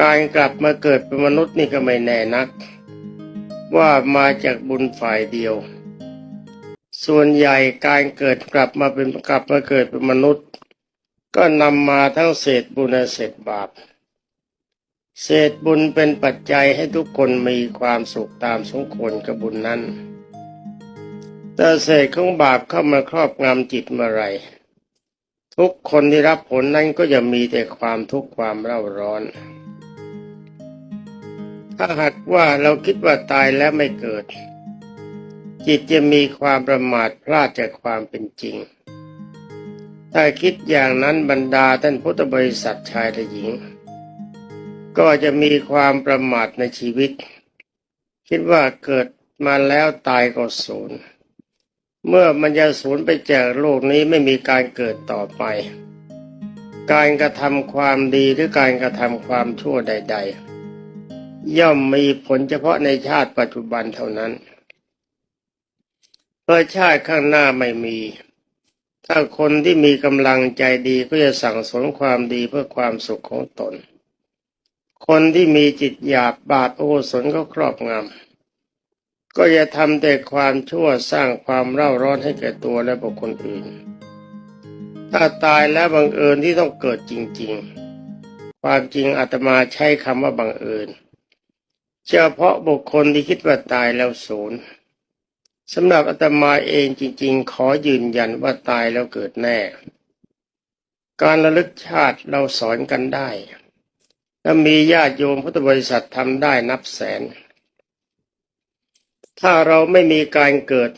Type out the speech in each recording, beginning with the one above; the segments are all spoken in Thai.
การกลับมาเกิดเป็นมนุษย์นี่ก็ไม่แน่นัก ว่ามาจากบุญฝ่ายเดียว ส่วนใหญ่การเกิดกลับมาเป็นกลับมาเกิดเป็นมนุษย์ ก็นำมาทั้งเศษบุญและเศษบาป เศษบุญเป็นปัจจัยให้ทุกคนมีความสุขตามสมควรกับบุญนั้น แต่เศษของบาปเข้ามาครอบงำจิตเมื่อไรทุกคนที่รับผลนั้นก็จะมีแต่ความทุกข์ความเร่าร้อน ถ้าหากว่าเราคิดว่าตายแล้วไม่เกิด จิตจะมีความประมาทพลาดจากความเป็นจริง ถ้าคิดอย่างนั้นบรรดาท่านพุทธบริษัทชายและหญิง ก็จะมีความประมาทในชีวิต คิดว่าเกิดมาแล้วตายก็ศูนย์เมื่อมันจะสูญไปจากโลกนี้ไม่มีการเกิดต่อไป การกระทำความดีหรือการกระทำความชั่วใด ๆ ย่อมมีผลเฉพาะในชาติปัจจุบันเท่านั้นเพราะชาติข้างหน้าไม่มี ถ้าคนที่มีกำลังใจดีก็จะสั่งสมความดีเพื่อความสุขของตน คนที่มีจิตหยาบบาปโอสนก็ครอบงำก็จะทำแต่ความชั่วสร้างความเร่าร้อนให้แก่ตัวและบุคคลอื่น ถ้าตายแล้วบังเอิญที่ต้องเกิดจริง ๆ ความจริงอาตมาใช้คำว่าบังเอิญ เฉพาะบุคคลที่คิดว่าตายแล้วศูนย์สำหรับอาตมาเองจริง ๆ ขอยืนยันว่าตายแล้วเกิดแน่ การระลึกชาติเราสอนกันได้ และมีญาติโยมพุทธบริษัททำได้นับแสน ถ้าเราไม่มีการเกิด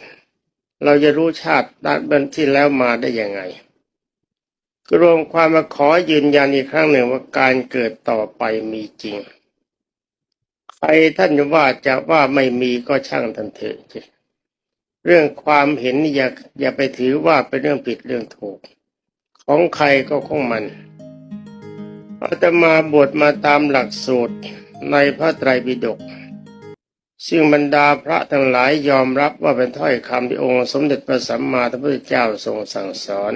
เราจะรู้ชาติด้านเบื้องที่แล้วมาได้ยังไงรวมความมาขอยืนยันอีกครั้งหนึ่งว่าการเกิดต่อไปมีจริง ใครท่านว่าจะว่าไม่มีก็ช่างท่านเถอะเรื่องความเห็นอย่าอย่าไปถือว่าเป็นเรื่องผิดเรื่องถูก ของใครก็ของมันอาตมาบวชมาตามหลักสูตรในพระไตรปิฎกซึ่งบรรดาพระทั้งหลายยอมรับว่าเป็นถ้อยคำที่องค์สมเด็จพระสัมมาสัมพุทธเจ้าทรงสั่งสอน